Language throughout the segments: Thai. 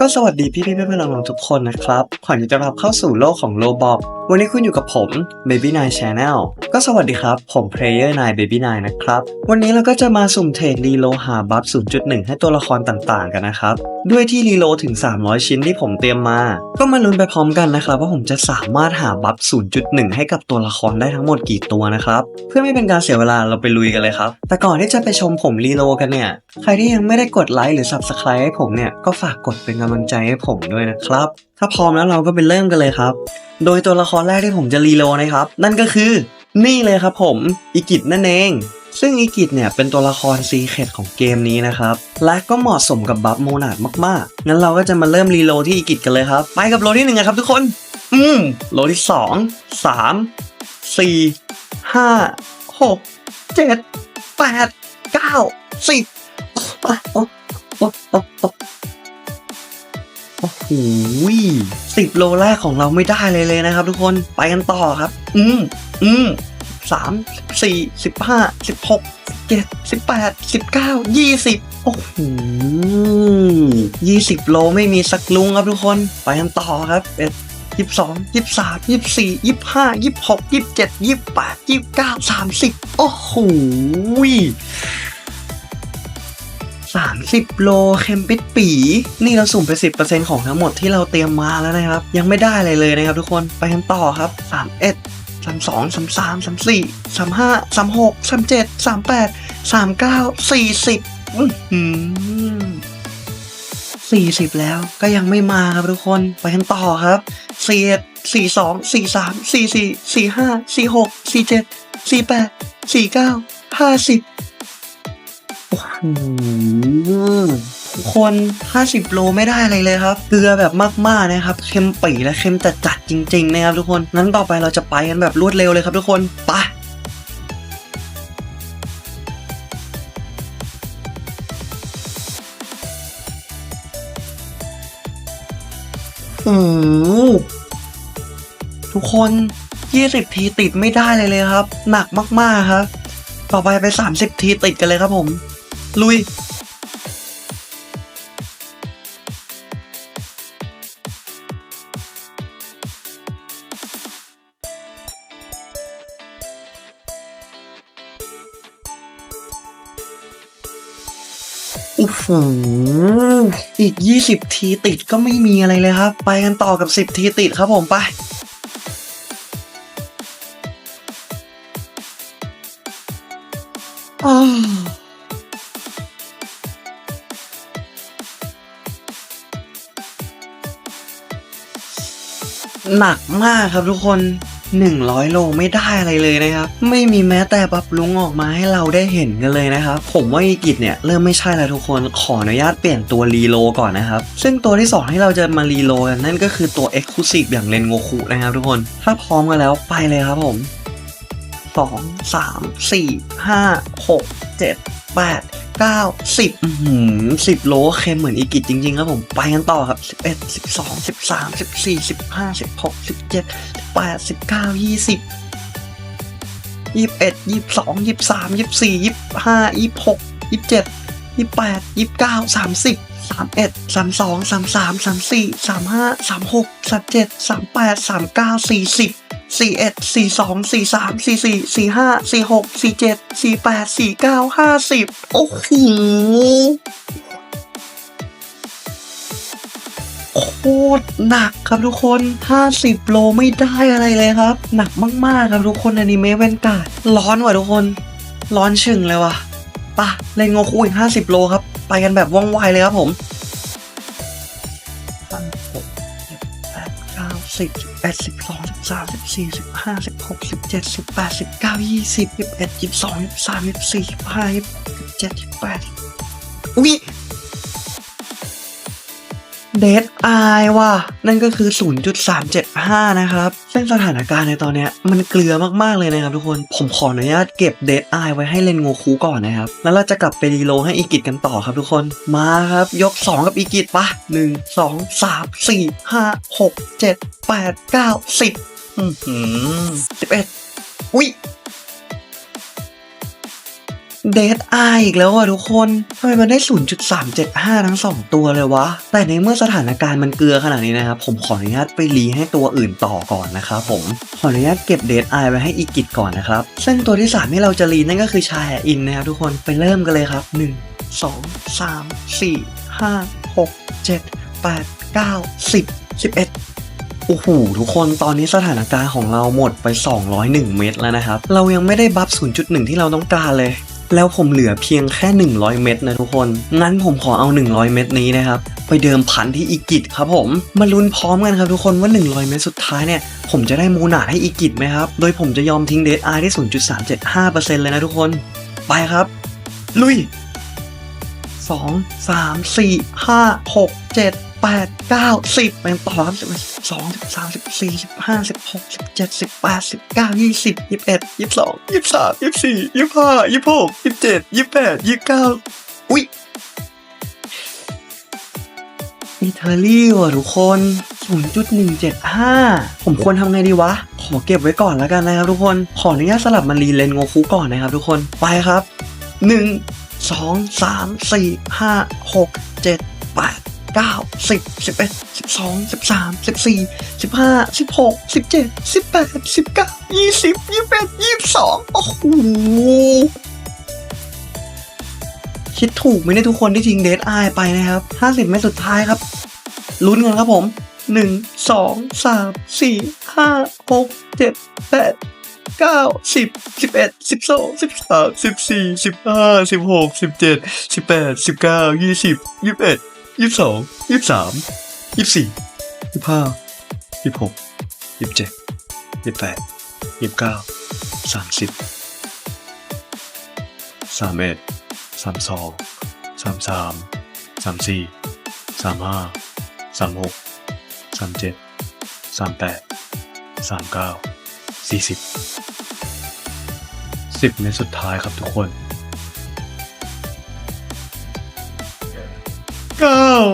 ก็สวัสดีพี่พี่ๆเพื่อนๆน้องๆทุกคนนะครับก่อนที่จะรับเข้าสู่โลกของโลบอก วันนี้คุณอยู่กับผม Baby 9 Channel ก็สวัสดีครับ ผม Player 9 Baby 9นะครับ วันนี้เราก็จะมาสุ่มเทรดรีโลหาบัฟ 0.1 ให้ตัวละครต่างๆ กันนะครับ ด้วยที่รีโลถึง 300 ชิ้นที่ผมเตรียมมา ก็มาลุ้นไปพร้อมกันนะครับ ว่าผมจะสามารถหาบัฟ 0.1 ให้กับตัวละครได้ทั้งหมดกี่ตัวนะครับ เพื่อไม่เป็นการเสียเวลาเราไปลุยกันเลยครับ แต่ก่อนที่จะไปชมผมรีโลกันเนี่ย ใครที่ยังไม่ได้กดไลค์หรือ Subscribe ให้ผมเนี่ย ก็ฝากกดเป็นกำลังใจให้ผมด้วยนะครับ ถ้าพร้อมแล้วเราก็ไปเริ่มกันเลยครับ โดยตัวละครแรกที่ผมจะรีโลนะครับ นั่นก็คือ นี่เลยครับผมอิกิตนั่นเอง ซึ่งอิกิตเนี่ยเป็นตัวละครซีเคดของเกมนี้นะครับ และก็เหมาะสมกับบัฟโมนาดมากๆ งั้นเราก็จะมาเริ่มรีโลที่อิกิตกันเลยครับ ไปกับโลที่หนึ่งครับทุกคน อืมโลที่สองสามสี่ห้าหกเจ็ดแปดเก้าสิบ โอ้โอ้โอ้โอ้โอ้โอ้โหสิบโลแรกของเราไม่ได้เลยเลยนะครับ ทุกคนไปกันต่อครับ อืมอืมสามสี่สิบห้าสิบหกเจ็ดสิบแปดสิบเก้ายี่สิบโอ้โหยี่สิบโลไม่มีสักลุงครับทุกคนไปกันต่อครับเอ็ดยี่สิบสองยี่สิบสามยี่สิบสี่ยี่สิบห้ายี่สิบหกยี่สิบเจ็ดยี่สิบแปดยี่สิบเก้าสามสิบโอ้โห 30 โลเค็มปิดปี นี่เราสุ่มไป 10%ของทั้งหมดที่เราเตรียมมาแล้วนะครับ ยังไม่ได้อะไรเลยนะครับทุกคนไปกันต่อครับ 31 32 33 34 35 36 37 38 39 40 40 แล้วก็ยังไม่มาครับทุกคนไปกันต่อครับ41 42 43 44 45 46 47 48 49 50 ทุกคนห้าสิบโลไม่ได้อะไรเลยครับ เกลือแบบมากๆนะครับ เค็มปีและเค็มจัดๆจริง ๆ นะครับทุกคน งั้นต่อไปเราจะไปกันแบบรวดเร็วเลยครับทุกคน ไปโอ้ทุกคน 20 ทีติดไม่ได้เลยเลยครับ หนักมากๆครับ ต่อไปไป 30 ทีติดกันเลยครับผม ลุยโอ้โหอีก 20 ทีติดก็ไม่มีอะไรเลยครับ ไปกันต่อกับ 10 ทีติดครับผมไปอ้า หนักมากครับทุกคน 100 โลไม่ได้อะไรเลยนะครับ ไม่มีแม้แต่ปรับลุงออกมาให้เราได้เห็นกันเลยนะครับ ผมว่าอีกิจเนี่ยเริ่มไม่ใช่แล้วทุกคนขออนุญาตเปลี่ยนตัวรีโลก่อนนะครับ ซึ่งตัวที่ 2 ที่เราจะมารีโลกันนั่นก็คือตัว e x c l u s i v e อย่างเลนโงคุนะครับทุกคนถ้าพร้อมกันแล้วไปเลยครับผมสองสามสี่ห้าหก เก้าสิบสิบโลเค็มเหมือนอีกิจจริง ๆ ครับผมไปกันต่อครับสิบเอ็ดสิบสองสิบสามสิบสี่สิบห้าสิบหกสิบเจ็ดสิบแปดสิบเก้ายี่สิบยี่สิบเอ็ดยี่สิบสองยี่สิบสามยี่สิบสี่ยี่สิบห้ายี่สิบหกยี่สิบเจ็ดยี่สิบแปดยี่สิบเก้าสามสิบสามเอ็ดสามสองสามสามสามสี่สามห้าสามหกสามเจ็ดสามแปดสามเก้าสี่สิบ สี่เอ็ดสี่สองสี่สามสี่สี่สี่ห้าสี่หกสี่เจ็ดสี่แปดสี่เก้าห้าสิบโอ้โหโคตรหนักครับทุกคนห้าสิบโลไม่ได้อะไรเลยครับ หนักมากๆครับทุกคนอนิเมะเวนการ์ดร้อนว่ะทุกคน ร้อนชึงเลยว่ะป่ะเล่นโงคุอีกห้าสิบโลครับ ไปกันแบบว่องไวเลยครับผมห้าหกแปดเก้าสิบ สิบเอ็ดสิบสองสิบสามสิบสี่สิบห้าสิบหกสิบเจ็ดสิบแปดสิบเก้ายี่สิบยี่สิบเอ็ดยี่สิบสองยี่สิบสามยี่สิบสี่ยี่สิบห้าสิบหกยี่สิบเจ็ดยี่สิบแปดอุ้ย เดดไอว่ะ นั่นก็คือ 0.375 นะครับ ซึ่งสถานการณ์ในตอนเนี้ยมันเกลือมากๆเลยนะครับทุกคน ผมขออนุญาตเก็บเดดไอไว้ให้เลนโงคูก่อนนะครับ แล้วเราจะกลับไปรีโลให้อีกิจกันต่อครับทุกคน มาครับ ยก 2 กับอีกิจปะ 1 2 3 4 5 6 7 8 9 10 อือหือ11 อุ้ย เดทไออีกแล้วอะทุกคนทำไมมันได้ 0.375 ทั้ง 2 ตัวเลยวะ แต่ในเมื่อสถานการณ์มันเกลือขนาดนี้นะครับ ผมขออนุญาตไปรีให้ตัวอื่นต่อก่อนนะครับผม ขออนุญาตเก็บเดทไอไว้ให้อีกิจก่อนนะครับ ซึ่งตัวที่ 3 ที่เราจะรีนั่นก็คือชายอินนะครับทุกคน ไปเริ่มกันเลยครับ 1 2 3 4 5 6 7 8 9 10 11โอ้โหทุกคนตอนนี้สถานการณ์ของเราหมดไป 201 เม็ดแล้วนะครับ เรายังไม่ได้บัฟ 0.1 ที่เราต้องการเลย แล้วผมเหลือเพียงแค่ 100 เม็ดนะทุกคน งั้นผมขอเอา 100 เม็ดนี้นะครับไปเดิมพันที่อีกิจครับผมมาลุ้นพร้อมกันครับทุกคนว่า 100 เม็ดสุดท้ายเนี่ยผมจะได้มูนาให้อีกิจไหมครับ โดยผมจะยอมทิ้งเดทไอที่ 0.375%เลยนะทุกคน ไปครับ ลุยสองสามสี่ห้าหกเจ็ด แปดเก้าสิบเป็นต่อครับสิบสองสิบสามสิบสี่สิบห้าสิบหกสิบเจ็ดสิบแปดสิบเก้ายี่สิบยี่สิบเอ็ดยี่สิบสองยี่สิบสามยี่สิบสี่ยี่สิบห้ายี่สิบหกยี่สิบเจ็ดยี่สิบแปดยี่สิบเก้าอุ้ยอิตาลีว่ะทุกคน 0.175 ผมควรทำไงดีวะ ขอเก็บไว้ก่อนแล้วกันนะครับทุกคน ขออนุญาตสลับมารีเลนโงคุก่อนนะครับทุกคน ไปครับหนึ่งสองสามสี่ห้าหก เก้าสิบสิบเอ็ดสิบสองสิบสามสิบสี่สิบห้าสิบหกสิบเจ็ดสิบแปดสิบเก้ายี่สิบยี่สิบเอ็ดยี่สิบสองโอ้โหคิดถูกไหมเนี่ยทุกคนที่ทิ้งเดทไอไปนะครับห้าสิบเมตรสุดท้ายครับ ลุ้นกันครับผมหนึ่งสองสามสี่ห้าหกเจ็ดแปดเก้าสิบสิบเอ็ดสิบสองสิบสามสิบสี่สิบห้าสิบหกสิบเจ็ดสิบแปดสิบเก้ายี่สิบยี่สิบเอ็ด ยี่สิบสองยี่สิบสามยี่สิบสี่ยี่สิบห้ายี่สิบหกยี่สิบเจ็ดยี่สิบแปดยี่สิบเก้าสามสิบสามเอ็ดสามสองสามสามสามสี่สามห้าสามหกสามเจ็ดสามแปดสามเก้าสี่สิบสิบเมตรสุดท้ายครับทุกคน ก้า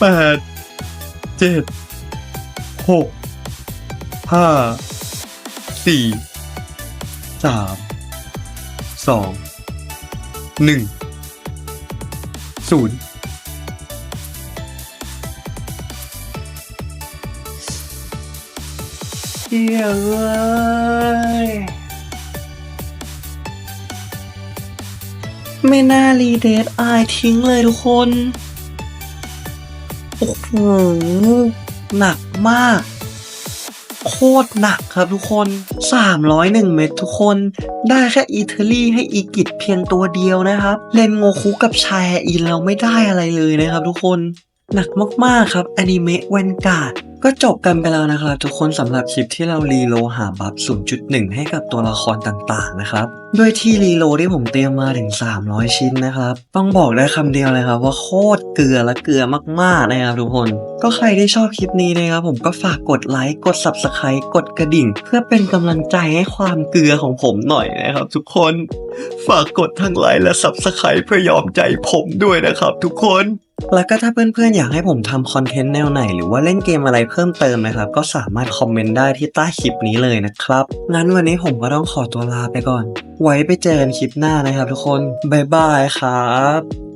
แปดเจ็ดหกห้าสี่สามสองหนึ่งศูนย์เฮียเอ้ยไม่น่ารีเดทอายทิ้งเลยทุกคน โอ้โหหนักมาก โคตรหนักครับทุกคน 301 เม็ดทุกคน ได้แค่อีเทอรี่ให้อีกิจเพียงตัวเดียวนะครับ เลนโงคุกับชายอินเราไม่ได้อะไรเลยนะครับทุกคน หนักมากๆครับอนิเมะเวนการ์ด ก็จบกันไปแล้วนะครับทุกคนสำหรับคลิปที่เรารีโลหาบัฟ 0.1 ให้กับตัวละครต่างๆนะครับโดยที่รีโลที่ผมเตรียมมาถึง 300 ชิ้นนะครับ ต้องบอกได้คำเดียวเลยครับว่าโคตรเกลือและเกลือมากๆนะครับทุกคน ก็ใครที่ชอบคลิปนี้นะครับ ผมก็ฝากกดไลค์กด Subscribe กดกระดิ่ง เพื่อเป็นกำลังใจให้ความเกลือของผมหน่อยนะครับ ทุกคนฝากกดทั้งไลค์และ Subscribe เพื่อยอมใจผมด้วยนะครับ ทุกคน แล้วก็ถ้าเพื่อนๆ อยากให้ผมทำคอนเทนต์แนวไหน หรือว่าเล่นเกมอะไรเพิ่มเติมนะครับ ก็สามารถคอมเมนต์ได้ที่ใต้คลิปนี้เลยนะครับ งั้นวันนี้ผมก็ต้องขอตัวลาไปก่อน ไว้ไปเจอกันคลิปหน้านะครับทุกคน บ๊ายบายครับ